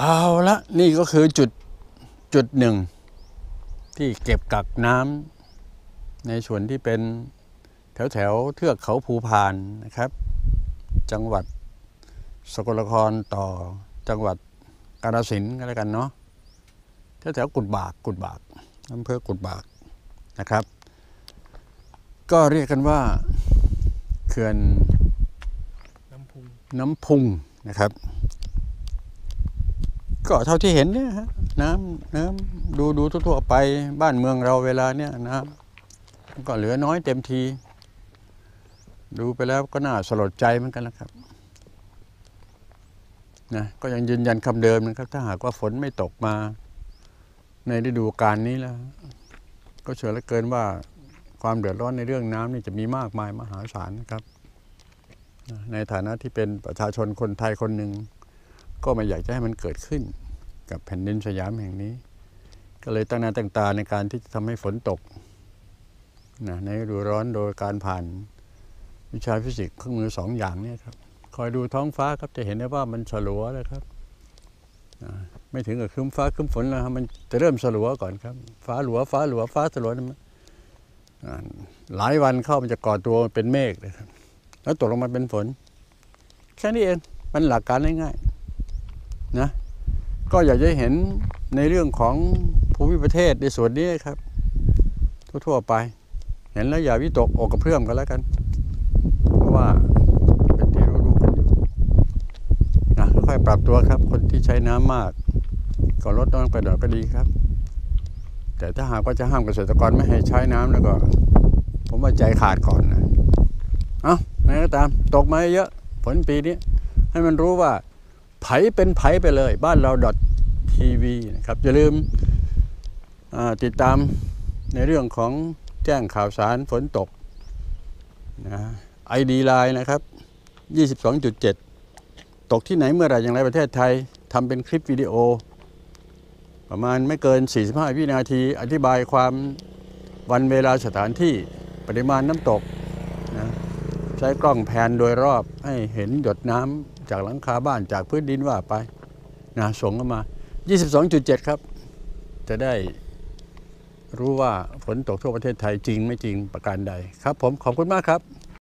เอาละนี่ก็คือจุดจุดหนึ่ง ที่เก็บกักน้ำในส่วนที่เป็นแถวแถวเทือกเขาภูพานนะครับ จังหวัดสกลนครต่อจังหวัดกาฬสินธุ์ก็แล้วกันเนาะแถวแถวกุดบากกุดบากอำเภอกุดบากนะครับ ก็เรียกกันว่าเขื่อนน้ำพุงน้ำพุงนะครับ ก็เท่าที่เห็นเนี่ยฮะน้ำน้ำดูดูทั่วๆไปบ้านเมืองเราเวลาเนี่ยน้ำก็เหลือน้อยเต็มที ดูไปแล้วก็น่าสลดใจเหมือนกันนะครับนะก็ยังยืนยันคำเดิมนะครับ ถ้าหากว่าฝนไม่ตกมา ในฤดูกาลนี้แล้ว ก็เชื่อเหลือเกินว่าความเดือดร้อนในเรื่องน้ำนี่จะมีมากมายมหาศาลนะครับ ในฐานะที่เป็นประชาชนคนไทยคนหนึ่ง ก็ไม่อยากจะให้มันเกิดขึ้น กับแผ่นดินสยามแห่งนี้ ก็เลยตั้งหน้าตั้งตาในการที่จะทำให้ฝนตกนะในฤดูร้อนโดยการผ่านวิชาฟิสิกส์เครื่องมือสองอย่างเนี่ยครับคอยดูท้องฟ้าครับจะเห็นได้ว่ามันฉลัวเลยครับไม่ถึงกับครึ้มฟ้าครึ้มฝนแล้วครับมันจะเริ่มฉลัวก่อนครับ ฟ้าหลัวฟ้าหลัวฟ้าฉลัวนั่นมันอ่าหลายวันเข้ามันจะก่อตัวเป็นเมฆเลยครับแล้วตกลงมาเป็นฝน แค่นี้เองมันหลักการง่าย นะก็อยากจะเห็นในเรื่องของภูมิประเทศในส่วนนี้ครับ ทั่วๆไป เห็นแล้วอย่าวิตกอกกระเพื่อมกันแล้วกัน เพราะว่าเป็นที่รู้ๆกันอยู่นะค่อยๆปรับตัวครับ คนที่ใช้น้ำมาก ก็ลดน้อยไปหน่อยก็ดีครับ แต่ถ้าหากว่าจะห้ามเกษตรกรไม่ให้ใช้น้ำแล้วก็ ผมว่าใจขาดก่อนนะ เอาไงก็ตาม ตกมาเยอะฝนปีนี้ให้มันรู้ว่า ไผเป็นไผไปเลย บ้านเรา .tv นะครับอย่าลืมติดตามในเรื่องของแจ้งข่าวสารฝนตกนะไอดีไลน์นะครับ 22.7 ตกที่ไหนเมื่อไหรอย่างไรประเทศไทยทำเป็นคลิปวิดีโอ ประมาณไม่เกิน 45 วินาที อธิบายความวันเวลาสถานที่ปริมาณน้ำตกนะ ใช้กล้องแผนโดยรอบให้เห็นหยดน้ำจากหลังคาบ้านจากพื้นดินว่าไปนะส่งเข้ามา 22.7 ครับ จะได้รู้ว่าฝนตกทั่วประเทศไทยจริงไม่จริงประการใดครับ ผมขอบคุณมากครับ